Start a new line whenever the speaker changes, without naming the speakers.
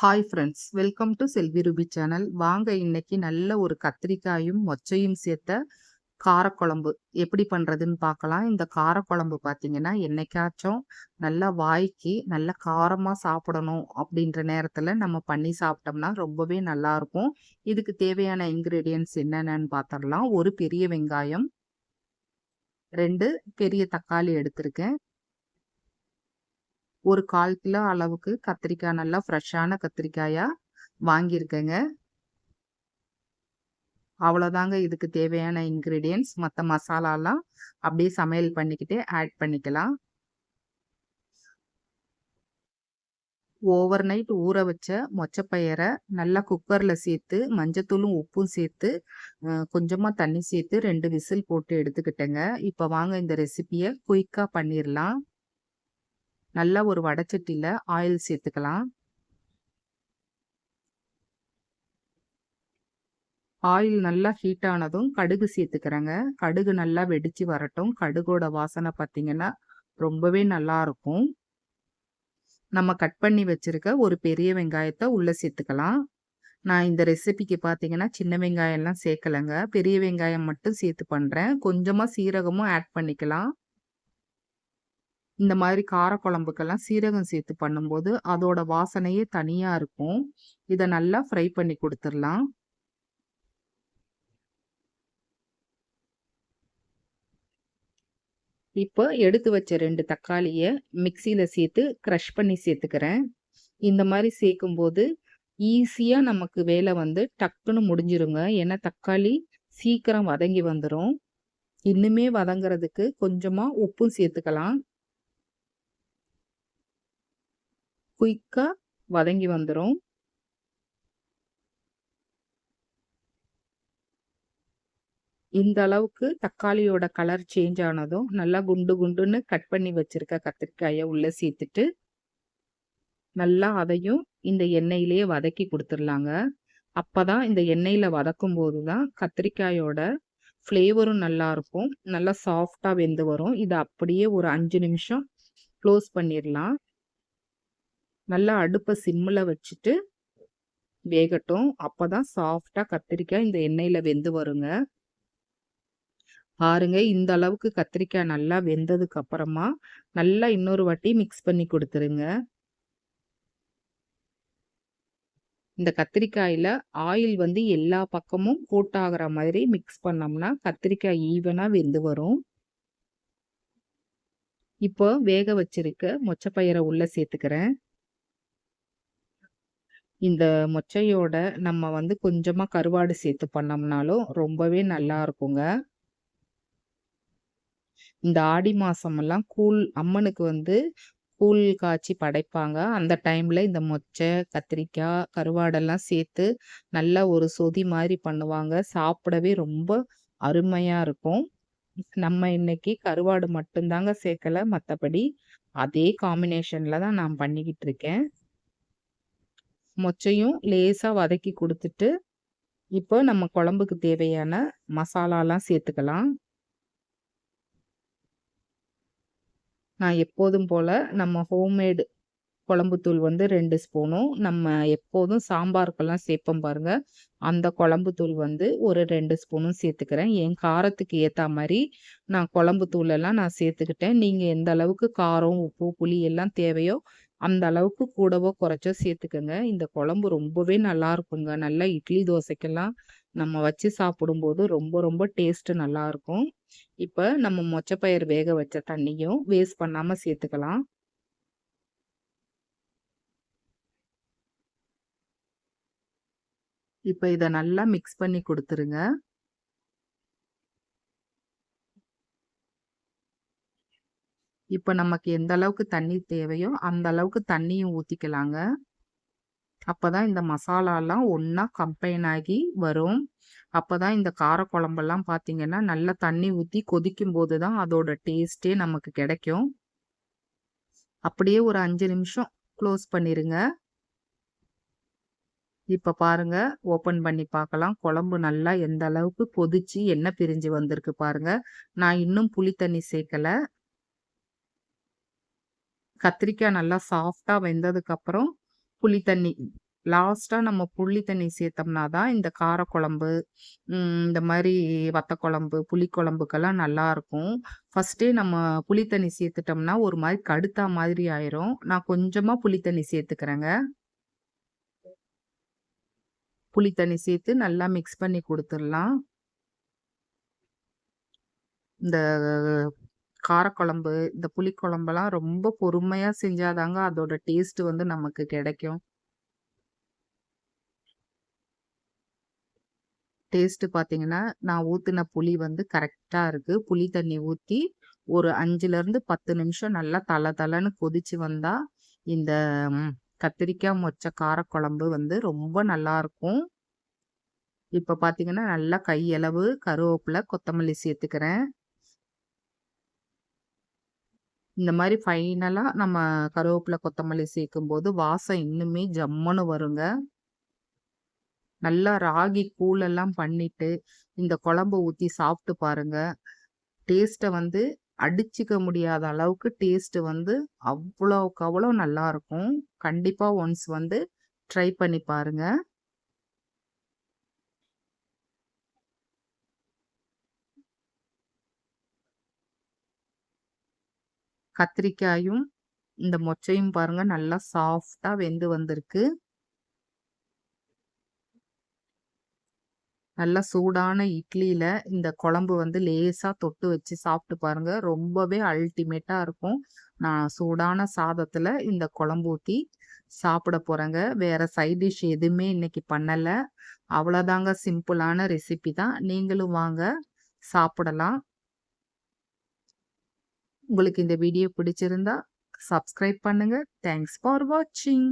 Hi friends welcome to Selvi Ruby channel வாங்க இன்னைக்கு நல்ல ஒரு கத்திரிக்காயும் மொச்சையும் சேர்த்த காரக்குழம்பு. எப்படி பண்ணுறதுன்னு பார்க்கலாம். இந்த காரக்குழம்பு பார்த்தீங்கன்னா என்னைக்காச்சும் நல்லா வாய்க்கு நல்ல காரமாக சாப்பிடணும் அப்படின்ற நேரத்தில் நம்ம பண்ணி சாப்பிட்டோம்னா ரொம்பவே நல்லாயிருக்கும் இதுக்கு தேவையான இன்க்ரீடியன்ஸ் என்னென்னு பார்த்துடலாம். ஒரு பெரிய வெங்காயம் ரெண்டு பெரிய தக்காளி எடுத்திருக்கேன். ஒரு கால் கிலோ அளவுக்கு கத்திரிக்காய் நல்லா ஃப்ரெஷ்ஷான கத்திரிக்காயாக வாங்கியிருக்கேங்க. அவ்வளோதாங்க இதுக்கு தேவையான இன்க்ரீடியன்ஸ் மற்ற மசாலாலாம் அப்படியே சமையல் பண்ணிக்கிட்டு ஆட் பண்ணிக்கலாம். ஓவர் நைட் ஊற வச்ச மொச்சப்பயிரை நல்லா குக்கரில் சேர்த்து மஞ்சத்தூளும் உப்பும் சேர்த்து கொஞ்சமாக தண்ணி சேர்த்து ரெண்டு விசில் போட்டு எடுத்துக்கிட்டேங்க. இப்போ வாங்க இந்த ரெசிப்பியை குயிக்காக பண்ணிடலாம் நல்லா ஒரு வடச்சட்டியில் ஆயில் சேர்த்துக்கலாம். ஆயில் நல்லா ஹீட் ஆனதும் கடுகு சேர்த்துக்கிறேங்க. கடுகு நல்லா வெடிச்சு வரட்டும். கடுகோட வாசனை பார்த்தீங்கன்னா ரொம்பவே நல்லா இருக்கும். நம்ம கட் பண்ணி வச்சுருக்க ஒரு பெரிய வெங்காயத்தை உள்ளே சேர்த்துக்கலாம். நான் இந்த ரெசிபிக்கு பார்த்தீங்கன்னா சின்ன வெங்காயம்லாம் சேர்க்கலைங்க. பெரிய வெங்காயம் மட்டும் சேர்த்து பண்ணுறேன் கொஞ்சமாக சீரகமும் ஆட் பண்ணிக்கலாம். இந்த மாதிரி காரக்குழம்புக்கெல்லாம் சீரகம் சேர்த்து பண்ணும்போது அதோட வாசனையே தனியாக இருக்கும். இதை நல்லா ஃப்ரை பண்ணி கொடுத்துடலாம். இப்போ எடுத்து வச்ச ரெண்டு தக்காளியை மிக்சியில் சேர்த்து க்ரஷ் பண்ணி சேர்த்துக்கிறேன். இந்த மாதிரி சேர்க்கும்போது ஈஸியாக நமக்கு வேலை வந்து டக்குன்னு முடிஞ்சிருங்க. ஏன்னா தக்காளி சீக்கிரம் வதங்கி வந்துடும் இன்னுமே வதங்குறதுக்கு கொஞ்சமாக உப்பும் சேர்த்துக்கலாம். குயிக்காக வதங்கி வந்துடும் இந்த அளவுக்கு தக்காளியோட கலர் சேஞ்ச் ஆனதும் நல்லா குண்டு குண்டுன்னு கட் பண்ணி வச்சிருக்க கத்திரிக்காயை உள்ளே சேர்த்துட்டு நல்லா அதையும் இந்த எண்ணெயிலேயே வதக்கி கொடுத்துடலாங்க. அப்பதான் இந்த எண்ணெயில் வதக்கும் போது தான் கத்திரிக்காயோட ஃப்ளேவரும் நல்லாயிருக்கும் நல்லா சாஃப்டாக வெந்து வரும். இதை அப்படியே ஒரு அஞ்சு நிமிஷம் க்ளோஸ் பண்ணிடலாம். நல்லா அடுப்பை சிம்மில் வச்சுட்டு வேகட்டும். அப்போ தான் சாஃப்டாக கத்திரிக்காய் இந்த எண்ணெயில் வெந்து வருங்க. பாருங்க இந்த அளவுக்கு கத்திரிக்காய் நல்லா வெந்ததுக்கு அப்புறமா நல்லா இன்னொரு வாட்டி மிக்ஸ் பண்ணி கொடுத்துருங்க. இந்த கத்திரிக்காயில் ஆயில் வந்து எல்லா பக்கமும் கூட்டாகிற மாதிரி மிக்ஸ் பண்ணோம்னா கத்திரிக்காய் ஈவனாக வெந்து வரும். இப்போ வேக வச்சிருக்க மொச்சப்பயிரை உள்ளே சேர்த்துக்கிறேன். இந்த மொச்சையோட நம்ம வந்து கொஞ்சமாக கருவாடு சேர்த்து பண்ணோம்னாலும் ரொம்பவே நல்லா இருக்குங்க. இந்த ஆடி மாதமெல்லாம் கூழ் அம்மனுக்கு வந்து கூழ் காய்ச்சி படைப்பாங்க. அந்த டைமில் இந்த மொச்சை கத்திரிக்காய் கருவாடெல்லாம் சேர்த்து நல்லா ஒரு சொதி மாதிரி பண்ணுவாங்க. சாப்பிடவே ரொம்ப அருமையாக இருக்கும். நம்ம இன்னைக்கு கருவாடு மட்டும்தாங்க சேர்க்கலை. மற்றபடி அதே காம்பினேஷனில் தான் நான் பண்ணிக்கிட்டு இருக்கேன். மொச்சையும் லேசாக வதக்கி கொடுத்துட்டு இப்போ நம்ம குழம்புக்கு தேவையான மசாலாலாம் சேர்த்துக்கலாம். நான் எப்போதும் போல் நம்ம ஹோம்மேடு குழம்புத்தூள் வந்து ரெண்டு ஸ்பூனும் நம்ம எப்போதும் சாம்பாருக்கெல்லாம் சேர்ப்போம் பாருங்கள் அந்த குழம்புத்தூள் வந்து ஒரு ரெண்டு ஸ்பூனும் சேர்த்துக்கிறேன். என் காரத்துக்கு ஏற்ற மாதிரி நான் குழம்புத்தூள் எல்லாம் நான் சேர்த்துக்கிட்டேன். நீங்கள் எந்த அளவுக்கு காரம் உப்பு புளி எல்லாம் தேவையோ அந்த அளவுக்கு கூடவோ குறைச்சோ சேர்த்துக்கோங்க. இந்த குழம்பு ரொம்பவே நல்லா இருக்குங்க நல்லா இட்லி தோசைக்கெல்லாம் நம்ம வச்சு சாப்பிடும்போது ரொம்ப ரொம்ப டேஸ்ட்டு நல்லாயிருக்கும். இப்போ நம்ம மொச்சப்பயிர் வேக வச்ச தண்ணியும் வேஸ்ட் பண்ணாமல் சேர்த்துக்கலாம். இப்போ இதை நல்லா மிக்ஸ் பண்ணி கொடுத்துருங்க. இப்போ நமக்கு எந்த அளவுக்கு தண்ணி தேவையோ அந்த அளவுக்கு தண்ணியும் ஊற்றிக்கலாங்க அப்போ தான் இந்த மசாலாலாம் ஒன்றா கம்பைன் ஆகி வரும். அப்போ தான் இந்த கார குழம்பெல்லாம் பார்த்தீங்கன்னா நல்லா தண்ணி ஊற்றி கொதிக்கும் போது தான் அதோட டேஸ்ட்டே நமக்கு கிடைக்கும். அப்படியே ஒரு அஞ்சு நிமிஷம் க்ளோஸ் பண்ணிடுங்க இப்போ பாருங்க ஓப்பன் பண்ணி பார்க்கலாம் குழம்பு நல்லா எந்த அளவுக்கு கொதிச்சு எண்ணெய் பிரிஞ்சு வந்திருக்கு பாருங்க. நான் இன்னும் புளி தண்ணி சேர்க்கலை. கத்திரிக்காய் நல்லா சாஃப்டாக வெந்ததுக்கப்புறம் புளி தண்ணி லாஸ்ட்டாக நம்ம புளி தண்ணி சேர்த்தோம்னா தான் இந்த காரக்குழம்பு, இந்த மாதிரி வத்த குழம்பு, புளிக்குழம்புக்கெல்லாம் நல்லாயிருக்கும் ஃபர்ஸ்ட்டே நம்ம புளி தண்ணி சேர்த்துட்டோம்னா, ஒரு மாதிரி கடுத்தா மாதிரி ஆயிரும். நான் கொஞ்சமாக புளி தண்ணி சேர்த்துக்கிறேங்க. புளி தண்ணி சேர்த்து நல்லா மிக்ஸ் பண்ணி கொடுத்துடலாம் இந்த காரக்குழம்பு, இந்த புளிக்குழம்பெல்லாம் ரொம்ப பொறுமையாக செஞ்சாதாங்க அதோட டேஸ்ட் வந்து நமக்கு கிடைக்கும். டேஸ்ட்டு பார்த்தீங்கன்னா, நான் ஊற்றின புளி வந்து கரெக்டாக இருக்குது புளி தண்ணி ஊற்றி ஒரு 5லருந்து 10 நிமிஷம் நல்லா தள தளன்னு கொதிச்சு வந்தால் இந்த கத்திரிக்காய் மொச்ச காரக்குழம்பு வந்து ரொம்ப நல்லாயிருக்கும் இப்போ பார்த்தீங்கன்னா, நல்லா கையளவு கருவேப்பிலை கொத்தமல்லி சேர்த்துக்கிறேன். இந்த மாதிரி ஃபைனலாக நம்ம கருவேப்பிலை கொத்தமல்லி சேர்க்கும்போது வாசம் இன்னுமே ஜம்முன்னு வருங்க. நல்லா ராகி கூழெல்லாம் பண்ணிட்டு, இந்த குழம்பு ஊற்றி சாப்பிட்டு பாருங்க. டேஸ்ட்டை வந்து அடிச்சுக்க முடியாத அளவுக்கு டேஸ்ட்டு வந்து அவ்வளோக்கு அவ்வளோ நல்லாயிருக்கும் கண்டிப்பாக ஒன்ஸ் வந்து ட்ரை பண்ணி பாருங்கள் கத்திரிக்காயும், இந்த மொச்சையும் பாருங்க நல்லா சாஃப்டா வெந்து வந்திருக்கு. நல்லா சூடான இட்லியில இந்த குழம்பு வந்து லேசா தொட்டு வச்சு சாப்பிட்டு பாருங்க. ரொம்பவே அல்டிமேட்டா இருக்கும். நான் சூடான சாதத்துல இந்த குழம்பு ஊத்தி சாப்பிட போறேங்க. வேற சைட் டிஷ் எதுவுமே இன்னைக்கு பண்ணல. அவ்வளோதாங்க சிம்பிளான ரெசிபி தான். நீங்களும் வாங்க சாப்பிடலாம். உங்களுக்கு இந்த வீடியோ பிடிச்சிருந்தா சப்ஸ்கிரைப் பண்ணுங்க. தேங்க்ஸ் ஃபார் வாட்சிங்.